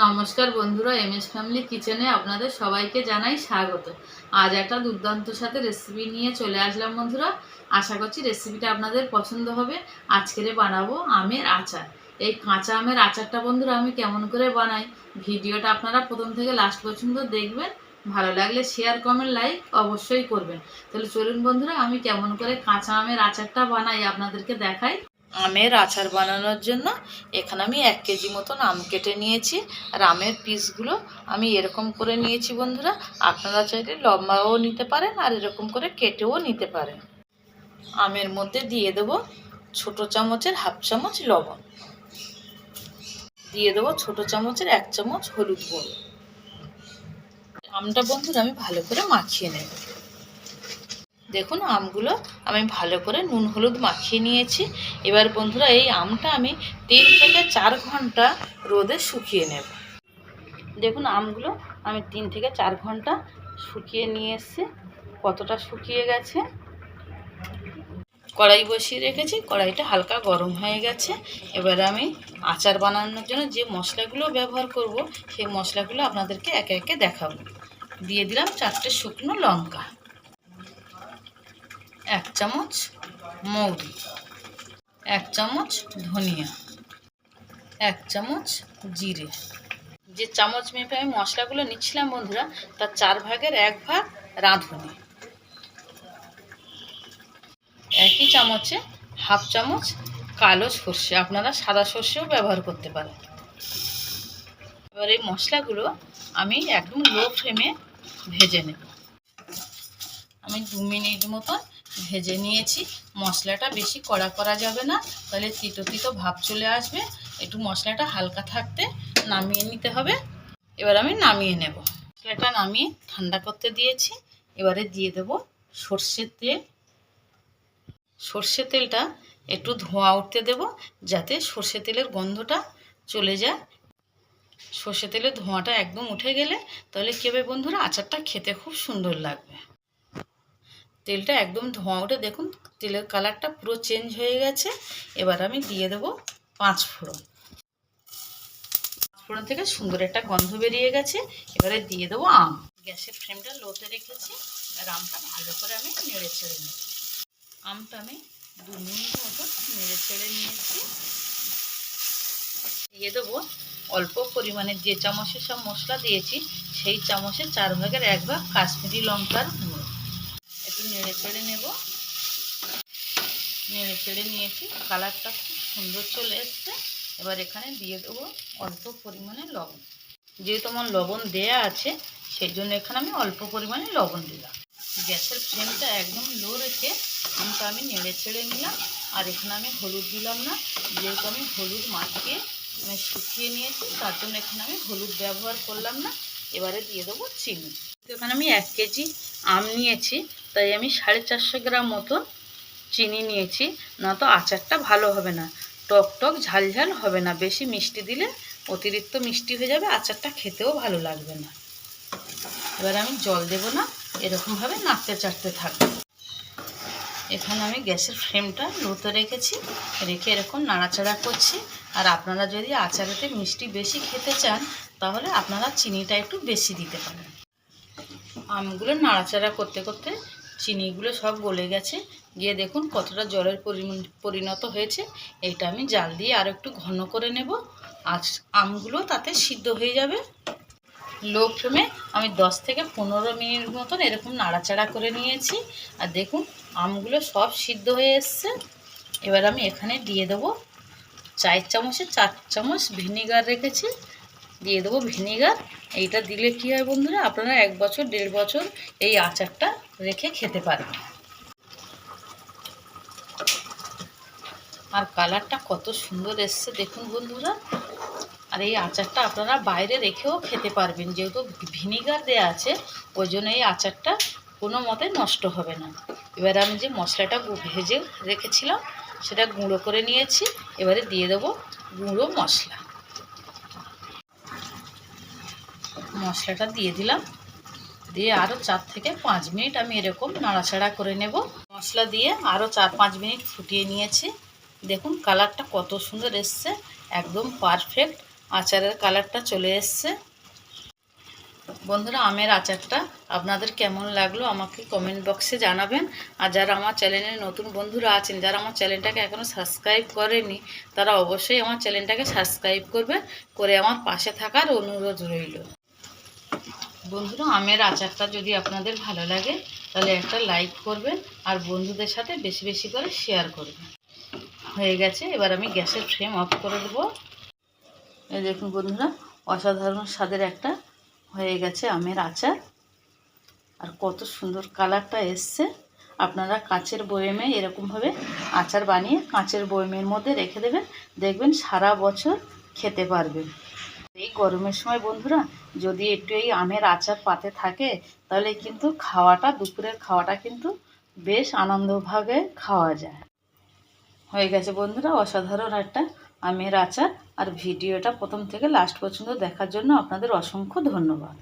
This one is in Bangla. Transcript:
নমস্কার বন্ধুরা এম এস ফ্যামিলি কিচেনে আপনাদের সবাইকে জানাই স্বাগত। আজ একটা দুর্দান্ত সাথে রেসিপি নিয়ে চলে আসলাম বন্ধুরা। আশা করছি রেসিপিটা আপনাদের পছন্দ হবে। আজকেরে বানাবো আমের আচার। এই কাঁচা আমের আচারটা বন্ধুরা আমি কেমন করে বানাই, ভিডিওটা আপনারা প্রথম থেকে লাস্ট পর্যন্ত দেখবেন। ভালো লাগলে শেয়ার কমেন্ট লাইক অবশ্যই করবেন। তাহলে চলুন বন্ধুরা, আমি কেমন করে কাঁচা আমের আচারটা বানাই আপনাদেরকে দেখাই। আমের আচার বানানোর জন্য এখানে আমি এক কেজি মতন আম কেটে নিয়েছি। আর আমের পিসগুলো আমি এরকম করে নিয়েছি বন্ধুরা। আপনারা চাইলে লম্বাও নিতে পারেন আর এরকম করে কেটেও নিতে পারেন। আমের মধ্যে দিয়ে দেবো ছোট চামচের হাফ চামচ লবণ। দিয়ে দেবো ছোট চামচের এক চামচ হলুদ গুঁড়ো। আমটা বন্ধুরা আমি ভালো করে মাখিয়ে নেব। দেখুন আমগুলো আমি ভালো করে নুন, হলুদ মাখিয়ে নিয়েছি। এবার বন্ধুরা এই আমটা আমি তিন থেকে চার ঘণ্টা রোদে শুকিয়ে নেব। দেখুন আমগুলো আমি তিন থেকে চার ঘণ্টা শুকিয়ে নিয়ে এসেছি কতটা শুকিয়ে গেছে? কড়াই বসিয়ে রেখেছি, কড়াইটা হালকা গরম হয়ে গেছে। এবার আমি আচার বানানোর জন্য যে মশলাগুলো ব্যবহার করব, সেই মশলাগুলো আপনাদেরকে একে একে দেখাবো। দিয়ে দিলাম চারটে শুকনো লঙ্কা। এক চামচ মৌরি, এক চামচ ধনিয়া, এক চামচ জিরে। যে চামচ মেপে আমি মশলাগুলো নিচ্ছিলাম বন্ধুরা, তার চার ভাগের এক ভাগ রাঁধুনি। একই চামচে হাফ চামচ কালো সর্ষে, আপনারা সাদা সর্ষেও ব্যবহার করতে পারেন। এবার এই মশলাগুলো আমি একদম লো ফ্লেমে ভেজে নেব। আমি দু মিনিট মতন ভেজে নিয়েছি। মশলাটা বেশি কড়া করা যাবে না, তাহলে তিতো তিতো ভাব চলে আসবে। একটু মশলাটা হালকা থাকতে নামিয়ে নিতে হবে। এবার আমি নামিয়ে নেব। মশলাটা নামিয়ে ঠান্ডা করতে দিয়েছি। এবারে দিয়ে দেব সর্ষের তেল। সর্ষে তেলটা একটু ধোঁয়া উঠতে দেব, যাতে সর্ষে তেলের গন্ধটা চলে যায়। সর্ষে তেলের ধোঁয়াটা একদম উঠে গেলে, তাহলে কী হবে বন্ধুরা? আচারটা খেতে খুব সুন্দর লাগবে। তেলটা একদম ধোঁয়া উঠে দেখুন, তেলের কালারটা পুরো চেঞ্জ হয়ে গেছে। এবার আমি দিয়ে দেবো পাঁচ ফোড়ন। ফোড়ন থেকে সুন্দর একটা গন্ধ বেরিয়ে গেছে। এবারে দিয়ে দেবো আম। গ্যাসের ফ্লেমটা লোতে রেখেছি। আর আমটা ভালো করে আমি নেড়ে ছেড়ে নেব। আমটা আমি দু মিনিট মতো নেড়ে ছেড়ে নিয়েছি। দিয়ে দেবো অল্প পরিমাণে যে চামচে সব মশলা দিয়েছি, সেই চামচে চার ভাগের এক ভাগ কাশ্মীরি লঙ্কার একটু নেড়ে চেড়ে নেব। নেড়ে চেড়ে নিয়েছি। কালারটা খুব সুন্দর চলে এসছে। এবার এখানে দিয়ে দেবো অল্প পরিমাণে লবণ। যেহেতু আমার লবণ দেয়া আছে সেই জন্য এখানে আমি অল্প পরিমাণে লবণ দিলাম। গ্যাসের ফ্লেমটা একদম লো রেখে আমটা আমি নেড়ে ছেড়ে নিলাম। আর এখানে আমি হলুদ দিলাম না। যেহেতু আমি হলুদ মাখিয়ে আমি শুকিয়ে নিয়েছি, তার জন্য এখানে আমি হলুদ ব্যবহার করলাম না। এবারে দিয়ে দেবো চিনি। এখানে আমি এক কেজি আম নিয়েছি, তাই আমি সাড়ে চারশো গ্রাম মতো চিনি নিয়েছি। না তো আচারটা ভালো হবে না, টক টক ঝাল ঝাল হবে না, বেশি মিষ্টি দিলে অতিরিক্ত মিষ্টি হয়ে যাবে, আচারটা খেতেও ভালো লাগবে না। এবার আমি জল দেব না, এরকমভাবে নাড়তে চাড়তে থাকব। এখানে আমি গ্যাসের ফ্লেমটা লোতে রেখেছি, রেখে এরকম নাড়াচাড়া করছি। আর আপনারা যদি আচারেতে মিষ্টি বেশি খেতে চান, তাহলে আপনারা চিনিটা একটু বেশি দিতে পারেন। আমগুলো নাড়াচাড়া করতে করতে চিনিগুলো সব গলে গেছে। গিয়ে দেখুন কতটা জলের পরিণত হয়েছে। এটা আমি জাল দিয়ে আর একটু ঘন করে নেব। আর আমগুলো তাতে সিদ্ধ হয়ে যাবে। লো ফ্লেমে আমি 10 থেকে পনেরো মিনিট মতন এরকম নাড়াচাড়া করে নিয়েছি। আর দেখুন আমগুলো সব সিদ্ধ হয়ে এসছে। এবার আমি এখানে দিয়ে দেবো চায়ের চামচে চার চামচ ভিনিগার রেখেছি। দিয়ে দেবো ভিনিগার। এইটা দিলে কী হয় বন্ধুরা, আপনারা এক বছর, দেড় বছর এই আচারটা রেখে খেতে পারবেন আর কালারটা কত সুন্দর এসছে, দেখুন বন্ধুরা। আর এই আচারটা আপনারা বাইরে রেখেও খেতে পারবেন, যেহেতু ভিনিগার দেওয়া আছে, ওই জন্য এই আচারটা কোনো মতে নষ্ট হবে না। এবার আমি যে মশলাটা ভেজে রেখেছিলাম, সেটা গুঁড়ো করে নিয়েছি। এবারে দিয়ে দেবো গুঁড়ো মশলা। মশলাটা দিয়ে দিলাম। দিয়ে আরও চার থেকে পাঁচ মিনিট আমি এরকম নাড়াচাড়া করে নেব। মশলা দিয়ে আরও চার পাঁচ মিনিট ফুটিয়ে নিয়েছি। দেখুন, কালারটা কত সুন্দর এসছে। একদম পারফেক্ট আচারের কালারটা চলে এসছে। বন্ধুরা, আমের আচারটা আপনাদের কেমন লাগল আমাকে কমেন্ট বক্সে জানাবেন। আর যারা আমার চ্যানেলে নতুন বন্ধুরা আছেন, যারা আমার চ্যানেলটাকে এখনও সাবস্ক্রাইব করেনি, তারা অবশ্যই আমার চ্যানেলটাকে সাবস্ক্রাইব করবে করে আমার পাশে থাকার অনুরোধ রইল। বন্ধুরা আমের আচারটা যদি আপনাদের ভালো লাগে, তাহলে একটা লাইক করবেন আর বন্ধুদের সাথে বেশি বেশি করে শেয়ার করবেন। হয়ে গেছে, এবার আমি গ্যাসের ফ্লেম অফ করে দেবো। এই দেখুন বন্ধুরা, অসাধারণ স্বাদের একটা হয়ে গেছে আমের আচার। আর কত সুন্দর কালারটা এসছে। আপনারা কাঁচের বয়েমে এরকমভাবে আচার বানিয়ে কাঁচের বয়েমের মধ্যে রেখে দেবেন। দেখবেন সারা বছর খেতে পারবেন। এই গরমের সময় বন্ধুরা যদি একটু এই আমের আচার পাতে থাকে, তাহলে কিন্তু খাওয়াটা, দুপুরের খাওয়াটা কিন্তু বেশ আনন্দভাবে খাওয়া যায়। হয়ে গেছে বন্ধুরা, অসাধারণ একটা আমের আচার। আর ভিডিওটা প্রথম থেকে লাস্ট পর্যন্ত দেখার জন্য আপনাদের অসংখ্য ধন্যবাদ।